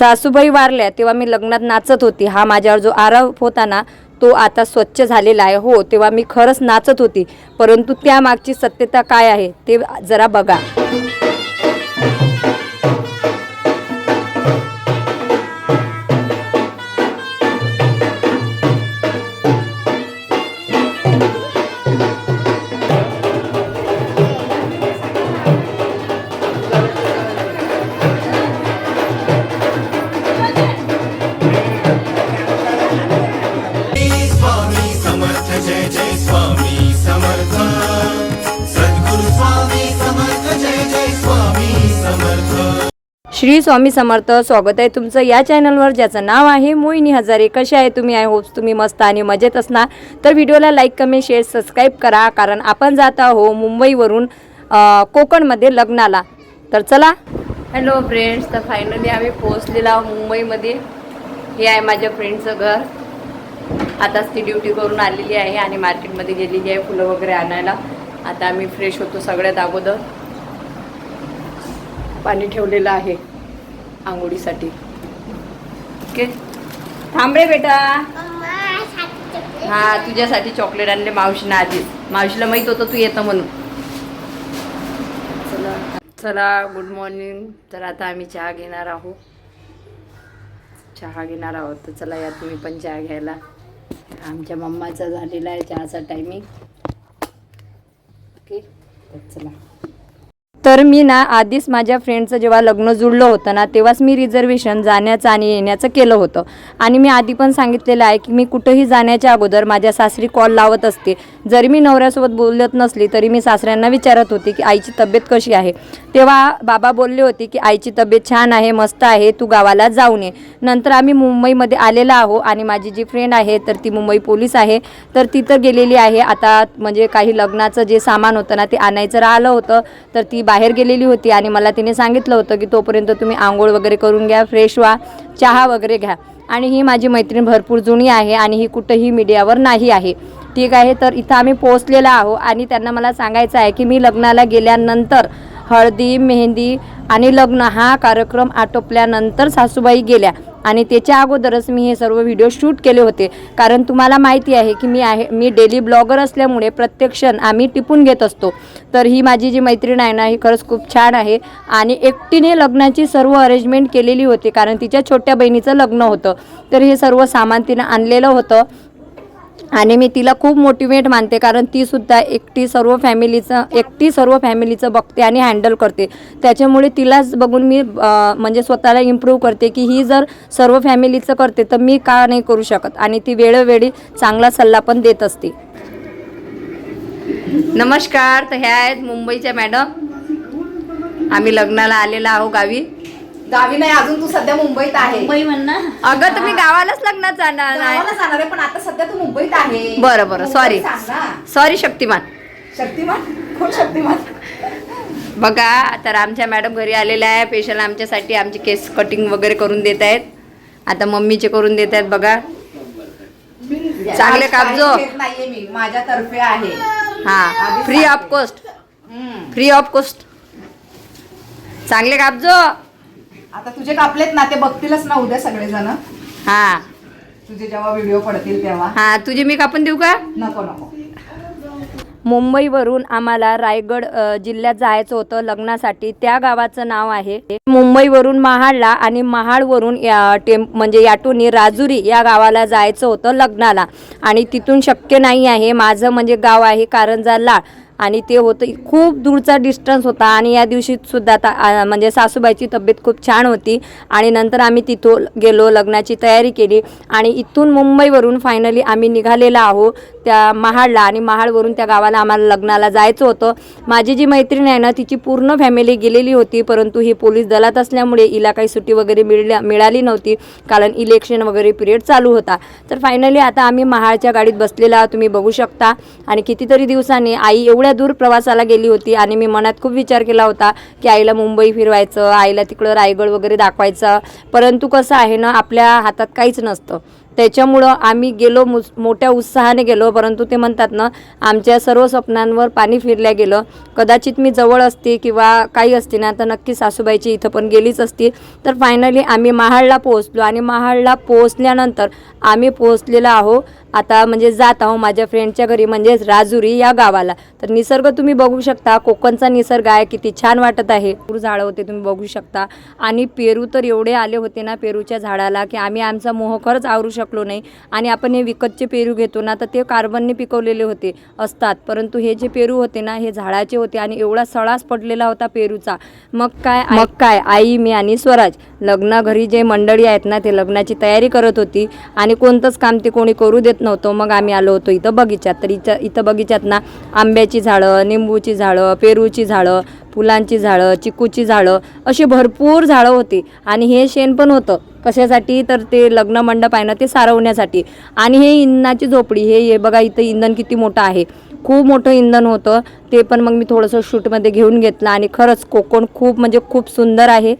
सासूबाई वारल्या तेव्हा मी लग्नात नाचत होती. हा माझ्यावर जो आरोप होता ना तो आता स्वच्छ झालेला आहे. हो तेव्हा मी खरंच नाचत होती. परंतु त्यामागची सत्यता काय आहे ते जरा बघा. श्री स्वामी समर्थ स्वागत आहे तुमचं या चॅनलवर ज्याचं नाव आहे मोहिनी हजारे. कसे आहे तुम्ही? आय होप्स तुम्ही मस्त आणि मजेत असणार. तर व्हिडिओला लाईक कमेंट शेअर सबस्क्राईब करा कारण आपण जात आहो मुंबईवरून कोकणमध्ये लग्नाला. तर चला. हॅलो फ्रेंड्स तर फायनली आम्ही पोहोचलेला आहोत मुंबईमध्ये. हे आहे माझ्या फ्रेंडचं घर. आताच ती ड्युटी करून आलेली आहे आणि मार्केटमध्ये गेलेली आहे फुलं वगैरे आणायला. आता आम्ही फ्रेश होतो सगळ्यात अगोदर. पाणी ठेवलेलं आहे. आंघोळीसाठी. ओके. थांब बेटा. हा तुझ्यासाठी चॉकलेट आणले मावशीनं आधीच. मावशीला माहीत होतं तू येतं म्हणून. चला. चला गुड मॉर्निंग तर आता आम्ही चहा घेणार आहोत. चहा घेणार आहोत. तर चला या तुम्ही पण चहा घ्यायला. आमच्या मम्माचा झालेला आहे चहाचा टायमिंग ओके? तर चला. तर मी ना आधीच माझ्या फ्रेंडचं जेव्हा लग्न जुळलं होतं ना तेव्हाच मी रिझर्वेशन जाण्याचं आणि येण्याचं केलं होतं. आणि मी आधी पण सांगितलेलं आहे की मी कुठंही जाण्याच्या अगोदर माझ्या सासरी कॉल लावत असते. जरी मी नवऱ्यासोबत बोलत नसली तरी मी सासऱ्यांना विचारत होती की आईची तब्येत कशी आहे? तेव्हा बाबा बोलले होते की आईची तब्येत छान आहे मस्त आहे तू गावाला जाऊन ये नंतर आम्ही मुंबईमध्ये आलेला आहो आणि माझी जी फ्रेंड आहे तर ती मुंबई पोलीस आहे. तर तिथं गेलेली आहे. आता म्हणजे काही लग्नाचं जे सामान होतं ना ते आणायचं राहिलं होतं. तर ती बाहेर गेलेली होती आणि मला तिने सांगितलं होतं की तोपर्यंत तुम्ही आंघोळ वगैरे करून घ्या फ्रेश व्हा चहा वगैरे घ्या. आणि ही माझी मैत्रीण भरपूर जुनी आहे आणि ही कुठंही मीडियावर नाही आहे. ठीक आहे तर इथं आम्ही पोहोचलेला आहो आणि त्यांना मला सांगायचं आहे की मी लग्नाला गेल्यानंतर हळदी मेहंदी आणि लग्न हा कार्यक्रम आटोपल्यानंतर सासूबाई गेल्या. आणि त्याच्या अगोदरच मी हे सर्व व्हिडिओ शूट केले होते. कारण तुम्हाला माहिती आहे की मी आहे मी डेली ब्लॉगर असल्यामुळे प्रत्येक क्षण आम्ही टिपून घेत असतो. तर ही माझी जी मैत्रीण आहे ना ही खरंच खूप छान आहे. आणि एकटीने लग्नाची सर्व अरेंजमेंट केलेली होती. कारण तिच्या छोट्या बहिणीचं लग्न होतं. तर हे सर्व सामान तिनं आणलेलं होतं. आणि मी तिला खूप मोटिवेट मानते कारण ती सुद्धा एकटी सर्व फॅमिलीचं एकटी सर्व फॅमिलीचं बघते आणि हँडल करते. त्याच्यामुळे तिलाच बघून मी म्हणजे स्वतःला इम्प्रूव्ह करते की ही जर सर्व फॅमिलीचं करते तर मी का नाही करू शकत? आणि ती वेळोवेळी चांगला सल्ला पण देत असते. नमस्कार तर ह्या आहेत मुंबईच्या मॅडम. आम्ही लग्नाला आलेला आहो गावी. गावी नाही अजून तू सध्या मुंबईत आहे. मुंबई म्हणणं अगं तुम्ही गावालाच लग्नात जाणार नाही. गावाला जाणार आहे पण आता सध्या तू मुंबईत आहे. बरं, बरं, मुंबईत sorry. सांग ना. सॉरी शक्तिमान. शक्तिमान? कोण शक्तिमान? बघा तर आमच्या मॅडम घरी आलेल्या आहे. स्पेशल आमच्यासाठी आमची केस कटिंग वगैरे करून देत आहेत. आता मम्मीचे करून देत आहेत बघा. चांगले आज कापजो. काही घेत नाहीये मी. माझ्यातर्फे आहे. हा free of cost hmm. Free of cost चांगले कापजो आता तुझे कापलेत ना ते बघतीलच ना उद्या सगळेजण. हा. तुझे जेव्हा व्हिडिओ पडतील तेव्हा. हा तुझे मी कापून देऊ का? नको नको. मुंबईवरून आम्हाला रायगड अ, जिल्ह्यात जायचं होतं लग्नासाठी. त्या गावाचं नाव आहे मुंबईवरून महाडला आणि महाडवरून या टेम म्हणजे याटूनी राजुरी या गावाला जायचं होतं लग्नाला. आणि तिथून शक्य नाही आहे. माझं म्हणजे गाव आहे कारंजा लाळ आणि ते होतं खूप दूरचा डिस्टन्स होता आणि या दिवशी सुद्धा ता म्हणजे सासूबाईची तब्येत खूप छान होती आणि नंतर आम्ही तिथून गेलो लग्नाची तयारी केली आणि इथून मुंबईवरून फायनली आम्ही निघालेलो आहो त्या महाडला आणि महाडवरून त्या गावाला आम्हाला लग्नाला जायचं होतं. माझी जी मैत्रीण आहे ना तिची पूर्ण फॅमिली गेलेली होती परंतु ही पोलीस दलात असल्यामुळे हिला काही सुट्टी वगैरे मिळल्या मिळाली नव्हती कारण इलेक्शन वगैरे पिरियड चालू होता. तर फायनली आता आम्ही महाडच्या गाडीत बसलेला तुम्ही बघू शकता. आणि कितीतरी दिवसांनी आई एवढ्या दूर प्रवासाला गेली होती आणि मी मनात खूप विचार केला होता की आईला मुंबई फिरवायचं आईला तिकडं रायगड वगैरे दाखवायचं. परंतु कसं आहे ना आपल्या हातात काहीच नसतं. त्याच्यामुळं आम्ही गेलो मुस मोठ्या उत्साहाने गेलो परंतु ते म्हणतात ना आमच्या सर्व स्वप्नांवर पाणी फिरल्या गेलं. कदाचित मी जवळ असते किंवा काही असते ना तर नक्की सासूबाईची इथं पण गेलीच असती. तर फायनली आम्ही महाडला पोहोचलो आणि महाडला पोहोचल्यानंतर आम्ही पोहोचलेलो आहो. आता म्हणजे जात आहो माझ्या फ्रेंडच्या घरी म्हणजेच राजुरी या गावाला. तर निसर्ग तुम्ही बघू शकता कोकणचा निसर्ग आहे किती छान वाटत आहे. पूर झाडं होते तुम्ही बघू शकता. आणि पेरू तर एवढे आले होते ना पेरूच्या झाडाला की आम्ही आमचा मोह खरंच आवरू शकलो नाही. आणि आपण हे विकतचे पेरू घेतो ना तर ते कार्बनने पिकवलेले होते असतात. परंतु हे जे पेरू होते ना हे झाडाचे होते आणि एवढा सळास पडलेला होता पेरूचा. मग काय मग काय? आई मी आणि स्वराज. लग्न घरी जे मंडळी आहेत ना ते लग्नाची तयारी करत होती. आणि कोणतंच काम ते कोणी करू देत नव्हतो. मग आम्ही आलो होतो इथं बगीच्यात. तर इथं इथं बगीच्यात ना आंब्याची झाडं निंबूची झाडं पेरूची झाडं फुलांची झाडं चिकूची झाडं अशी भरपूर झाडं होती. आणि हे शेण पण होतं. कशासाठी? तर ते लग्न मंडप आहे ना ते सारवण्यासाठी. आणि हे इंधनाची झोपडी हे हे बघा इथं इंधन किती मोठं आहे. खूप मोठं इंधन होतं. ते पण मग मी थोडंसं शूटमध्ये घेऊन घेतलं आणि खरंच कोकण खूप म्हणजे खूप सुंदर आहे.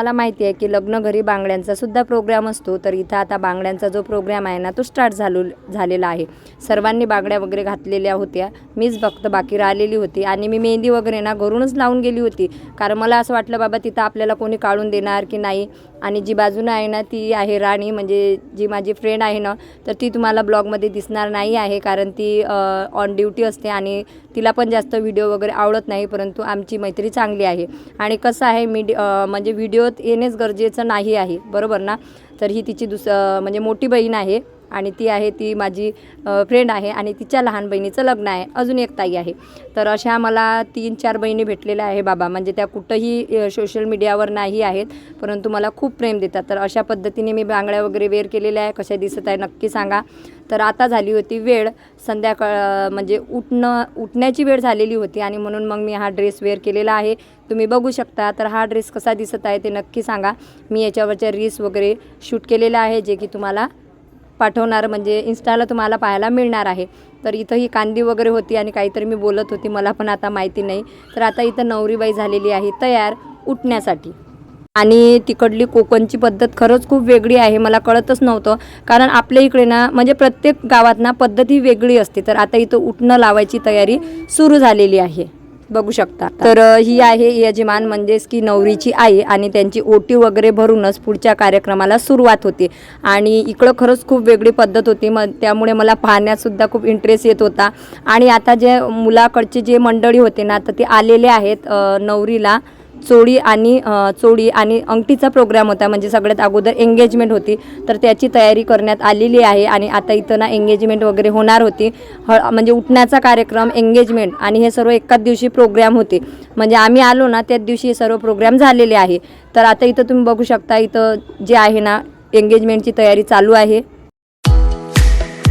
मला माहिती आहे की लग्न घरी बांगड्यांचा सुद्धा प्रोग्राम असतो. तर इथं आता बांगड्यांचा जो प्रोग्राम आहे ना तो स्टार्ट झालो झालेला आहे. सर्वांनी बांगड्या वगैरे घातलेल्या होत्या. मीच फक्त बाकी राहिलेली होती. आणि मी मेहंदी वगैरे ना घरूनच लावून गेली होती. कारण मला असं वाटलं बाबा तिथं आपल्याला कोणी काढून देणार की नाही? आणि जी बाजूनं आहे ना ती आहे राणी म्हणजे जी माझी फ्रेंड आहे ना तर ती तुम्हाला ब्लॉगमध्ये दिसणार नाही आहे कारण ती ऑन ड्युटी असते आणि तिला पण जास्त व्हिडिओ वगैरे आवडत नाही परंतु आमची मैत्री चांगली आहे. आणि कसं आहे मी म्हणजे व्हिडिओत येणेच गरजेचं नाही आहे बरोबर ना? तर ही तिची दुस म्हणजे मोठी बहीण आहे. आणि ती आहे ती माझी फ्रेंड आहे आणि तिच्या लहान बहिणीचं लग्न आहे. अजून एक ताई आहे. तर अशा मला तीन चार बहिणी भेटलेल्या आहे बाबा. म्हणजे त्या कुठंही सोशल मीडियावर नाही आहेत परंतु मला खूप प्रेम देतात. तर अशा पद्धतीने मी बांगड्या वगैरे वेअर केलेल्या आहे. कशा दिसत आहे नक्की सांगा. तर आता झाली होती वेळ. संध्याकाळ म्हणजे उठणं उठण्याची वेळ झालेली होती आणि म्हणून मग मी हा ड्रेस वेअर केलेला आहे. तुम्ही बघू शकता. तर हा ड्रेस कसा दिसत आहे ते नक्की सांगा. मी याच्यावरच्या रील्स वगैरे शूट केलेलं आहे जे की तुम्हाला पाठवणार म्हणजे इन्स्टाला तुम्हाला पाहायला मिळणार आहे. तर इथं ही कांदी वगैरे होती आणि काहीतरी मी बोलत होती मला पण आता माहिती नाही. तर आता इथं नवरीबाई झालेली आहे तयार उठण्यासाठी. आणि तिकडली कोकणची पद्धत खरंच खूप वेगळी आहे मला कळतच नव्हतं. कारण आपल्या इकडे ना म्हणजे प्रत्येक गावात ना पद्धत ही वेगळी असते. तर आता इथं उठणं लावायची तयारी सुरू झालेली आहे. बघू शकता. तर ही आहे यजमान म्हणजेच की नवरीची आई आणि त्यांची ओटी वगैरे भरूनच पुढच्या कार्यक्रमाला सुरुवात होते. आणि इकडं खरंच खूप वेगळी पद्धत होती. मग त्यामुळे मला पाहण्यात सुद्धा खूप इंटरेस्ट येत होता. आणि आता जे मुलाकडचे जे मंडळी होते ना तर ते आलेले आहेत नवरीला. चोळी आणि चोळी आणि अंगठीचा प्रोग्राम होता. म्हणजे सगळ्यात अगोदर एंगेजमेंट होती. तर त्याची तयारी करण्यात आलेली आहे आणि आता इथं ना एंगेजमेंट वगैरे होणार होती. ह म्हणजे उठण्याचा कार्यक्रम एंगेजमेंट आणि हे सर्व एकाच दिवशी प्रोग्राम होते. म्हणजे आम्ही आलो ना त्याच दिवशी हे सर्व प्रोग्राम झालेले आहे. तर आता इथं तुम्ही बघू शकता इथं जे आहे ना एंगेजमेंटची तयारी चालू आहे.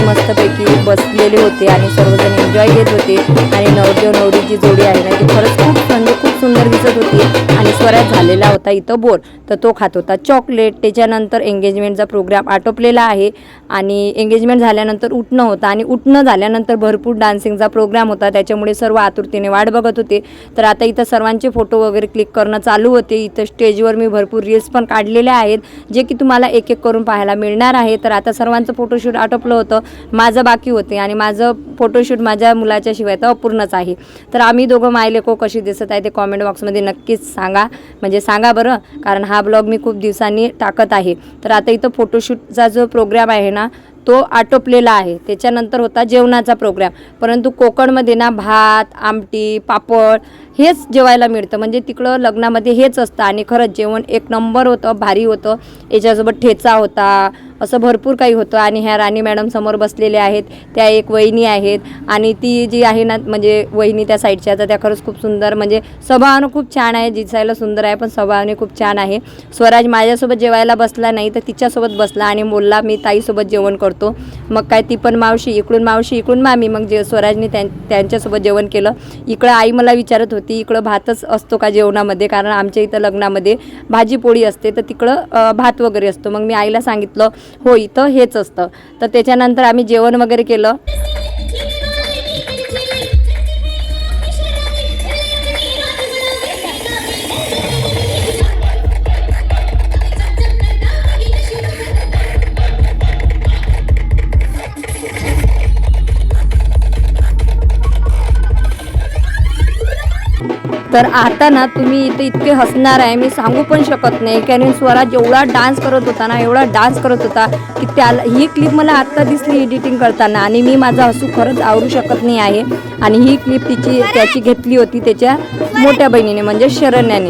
मस्तपैकी बसलेले होते आणि सर्वजण एन्जॉय घेत होते. आणि नवरदेव नवरी जी जोडी आहे ना ती खरंच खूप म्हणजे खूप सुंदर दिसत होती आणि स्वराज झालेला होता इथं बोर. तर तो खात होता चॉकलेट. त्याच्यानंतर एंगेजमेंटचा प्रोग्राम आटोपलेला आहे आणि एंगेजमेंट झाल्यानंतर उठणं होतं आणि उठणं झाल्यानंतर भरपूर डान्सिंगचा प्रोग्राम होता. त्याच्यामुळे सर्व आतुरतेने वाट बघत होते. तर आता इथं सर्वांचे फोटो वगैरे क्लिक करणं चालू होते. इथं स्टेजवर मी भरपूर रील्स पण काढलेल्या आहेत जे की तुम्हाला एक एक करून पाहायला मिळणार आहे. तर आता सर्वांचं फोटोशूट आटोपलं होतं. माझं बाकी होते आणि माझं फोटोशूट माझ्या मुलाच्या शिवाय तर अपूर्णच आहे. तर आम्ही दोघं मायलेको कशी दिसत आहे ते कॉमेंट बॉक्समध्ये नक्कीच सांगा. म्हणजे सांगा बरं कारण हा ब्लॉग मी खूप दिवसांनी टाकत आहे. तर आता इथं फोटोशूटचा जो प्रोग्राम आहे ना तो आटोपलेला आहे. त्याच्यानंतर होता जेवणाचा प्रोग्राम परंतु कोकणमध्ये ना भात आमटी पापड हेच जेवायला मिळतं. म्हणजे तिकडं लग्नामध्ये हेच असतं. आणि खरंच जेवण एक नंबर होतं भारी होतं. याच्यासोबत ठेचा होता असं भरपूर काही होतं. आणि ह्या राणी मॅडम समोर बसलेल्या आहेत. त्या एक वहिनी आहेत. आणि ती जी आहे ना म्हणजे वहिनी त्या साईडच्या तर त्या खरंच खूप सुंदर म्हणजे स्वभावानं खूप छान आहे. दिसायला सुंदर आहे पण स्वभावाने खूप छान आहे. स्वराज माझ्यासोबत जेवायला बसला नाही तर तिच्यासोबत बसला आणि बोलला मी ताईसोबत जेवण करतो. मग काय ती पण मावशी इकडून मावशी इकडून मामी. मग जे स्वराजने त्यां त्यांच्यासोबत जेवण केलं. इकडं आई मला विचारत होती ती इकडं भातच असतो का जेवणामध्ये? कारण आमच्या इथं लग्नामध्ये भाजी पोळी असते तर तिकडं भात वगैरे असतो. मग मी आईला सांगितलं हो इथं हेच असतं. तर त्याच्यानंतर आम्ही जेवण वगैरे केलं. तर आता ना तुम्ही इथे इतके हसणार आहे मी सांगू पण शकत नाही. कारण स्वराज एवढा डान्स करत होता ना एवढा डान्स करत होता की त्याला ही क्लिप मला आत्ता दिसली एडिटिंग करताना आणि मी माझा हसू खरंच आवरू शकत नाही आहे. आणि ही क्लिप तिची त्याची घेतली होती त्याच्या मोठ्या बहिणीने म्हणजे शरण्याने.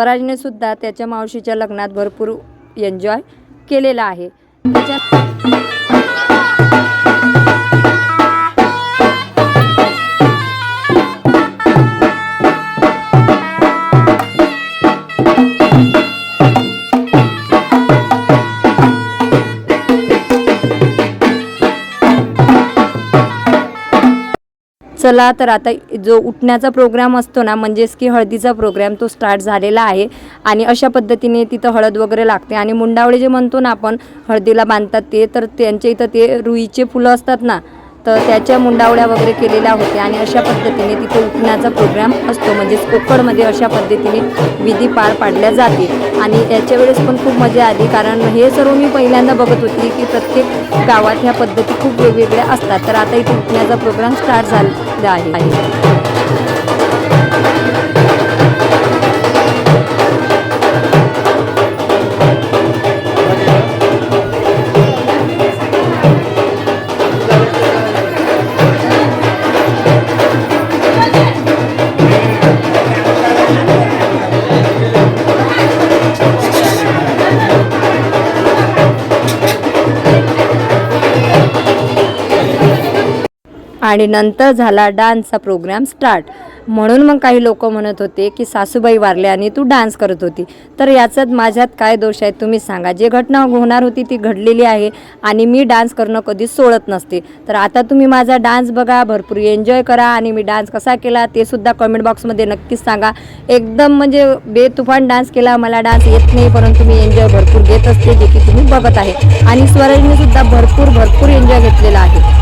स्वराजने सुद्धा त्याच्या मावशीच्या लग्नात भरपूर एन्जॉय केलेला आहे. त्याच्या चला तर आता जो उठण्याचा प्रोग्राम असतो ना म्हणजेच की हळदीचा प्रोग्राम तो स्टार्ट झालेला आहे. आणि अशा पद्धतीने तिथं हळद वगैरे लागते. आणि मुंडावळे जे म्हणतो ना आपण हळदीला बांधतात ते तर त्यांच्या इथं ते रुईचे फुलं असतात ना तर त्याच्या मुंडावळ्या वगैरे केलेल्या होत्या आणि अशा पद्धतीने तिथे उठण्याचा प्रोग्राम असतो. म्हणजेच कोकणमध्ये अशा पद्धतीने विधी पार पाडल्या जाते. आणि त्याच्या वेळेस पण खूप मजा आली. कारण हे सर्व मी पहिल्यांदा बघत होती की प्रत्येक गावात ह्या पद्धती खूप वेगवेगळ्या असतात. तर आता इथे उठण्याचा प्रोग्राम स्टार्ट झालेला आहे. आणि नंतर झाला डान्सचा प्रोग्राम स्टार्ट. म्हणून मग काही लोक म्हणत होते की सासूबाई वारले आणि तू डान्स करत होती. तर याच्यात माझ्यात काय दोष आहे तुम्ही सांगा. जे घटना होणार होती ती घडलेली आहे आणि मी डान्स करणं कधीच सोडत नसते. तर आता तुम्ही माझा डान्स बघा भरपूर एन्जॉय करा आणि मी डान्स कसा केला ते सुद्धा कमेंट बॉक्समध्ये नक्कीच सांगा. एकदम म्हणजे बेतुफान डान्स केला मला डान्स येत नाही परंतु मी एन्जॉय भरपूर घेत असते जे की तुम्ही बघत आहे. आणि स्वराजने सुद्धा भरपूर भरपूर एन्जॉय घेतलेला आहे.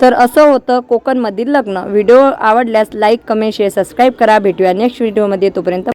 तर असं होतं कोकणमधील लग्न. व्हिडिओ आवडल्यास लाईक कमेंट शेअर सबस्क्राईब करा. भेटूया नेक्स्ट व्हिडिओमध्ये तोपर्यंत